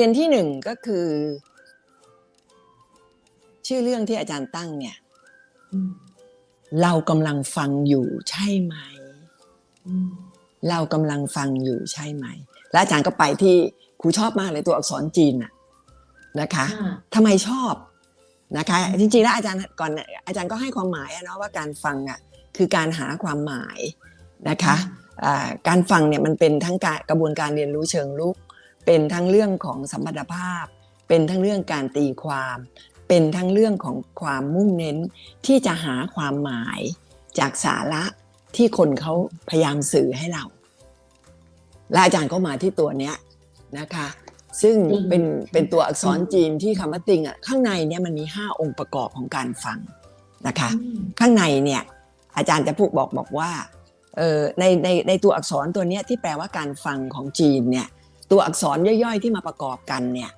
เรียนที่หนึ่งก็คือ ชื่อเรื่องที่อาจารย์ตั้งเนี่ยอืมเรากำลังฟังอยู่ใช่ไหมอืมเรากำลังฟังอยู่ใช่ไหม แล้วอาจารย์ก็ไปที่ครูชอบมากเลยตัวอักษรจีนน่ะนะคะค่ะทำไมชอบนะคะ จริงๆแล้วอาจารย์ก่อนอาจารย์ก็ให้ความหมายอะเนาะว่าการฟังอะคือการหาความหมายนะคะอ่าการฟังเนี่ยมันเป็นทั้งการกระบวนการเรียนรู้เชิงลุก เป็นทั้งเรื่องของสัมพัทธภาพ เป็นทั้งเรื่องการตีความ เป็นทั้งเรื่องของความมุ่งเน้นที่จะหาความหมายจากสาระที่คนเขาพยายามสื่อให้เรา และอาจารย์ก็มาที่ตัวเนี้ยนะคะ ซึ่งติงเป็นเป็นตัวอักษรจีนที่คำว่าติงอะข้างในเนี่ยมันมี 5 องค์ประกอบของการฟังนะคะอืมข้างในเนี่ยอาจารย์จะพูดบอกบอกว่าเออในในในตัวอักษรตัวเนี้ยที่แปลว่าการฟังของจีนเนี่ย ตัวอักษรย่อยๆ ที่มาประกอบกันเนี่ย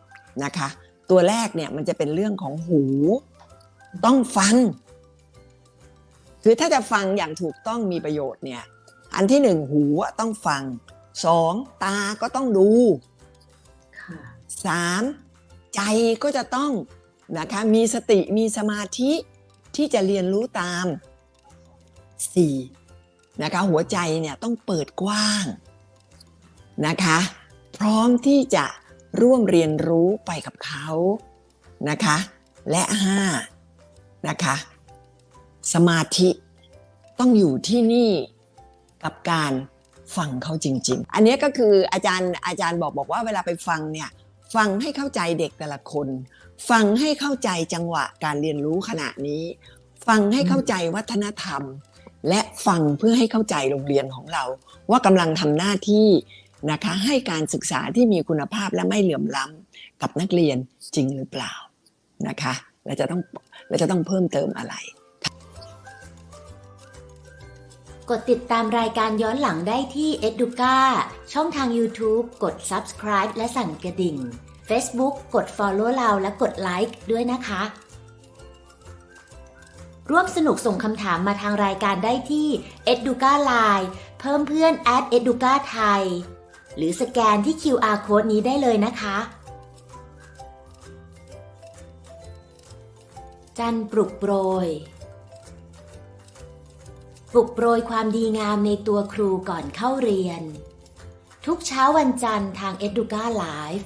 นะคะ ตัวแรกเนี่ยมันจะเป็นเรื่องของหู ต้องฟัง คือถ้าจะฟังอย่างถูกต้องมีประโยชน์เนี่ยอันที่หนึ่งหูต้องฟังสองตาก็ต้องดูสามใจก็จะต้องนะคะมีสติมีสมาธิที่จะเรียนรู้ตามสี่นะคะหัวใจเนี่ยต้องเปิดกว้างนะคะ พร้อมที่จะร่วมเรียนรู้ไปกับเขานะคะ และห้านะคะ สมาธิต้องอยู่ที่นี่กับการฟังเขาจริง ๆ อันนี้ก็คืออาจารย์อาจารย์บอกบอกว่าเวลาไปฟังเนี่ยฟังให้เข้าใจเด็กแต่ละคน ฟังให้เข้าใจจังหวะการเรียนรู้ขณะนี้ ฟังให้เข้าใจวัฒนธรรม และฟังเพื่อให้เข้าใจโรงเรียนของเรา ว่ากำลังทำหน้าที่ นะคะให้การศึกษาที่มีคุณภาพและไม่เหลื่อมล้ำกับนักเรียนจริงหรือเปล่านะคะเราจะต้องเราจะต้องเพิ่มเติมอะไร กดติดตามรายการย้อนหลังได้ที่ Educa ช่องทาง YouTube กด Subscribe และสั่นกระดิ่ง Facebook กด Follow เราและกดไลค์ด้วยนะคะ ร่วมสนุกส่งคำถามมาทางรายการได้ที่ Educa Line เพิ่มเพื่อน at Educa ไทย หรือสแกนที่ QR Code นี้ได้เลยนะคะ จันปลุกโปรย ปลุกโปรยความดีงามในตัวครูก่อนเข้าเรียน ทุกเช้าวันจันทร์ทาง Educa Live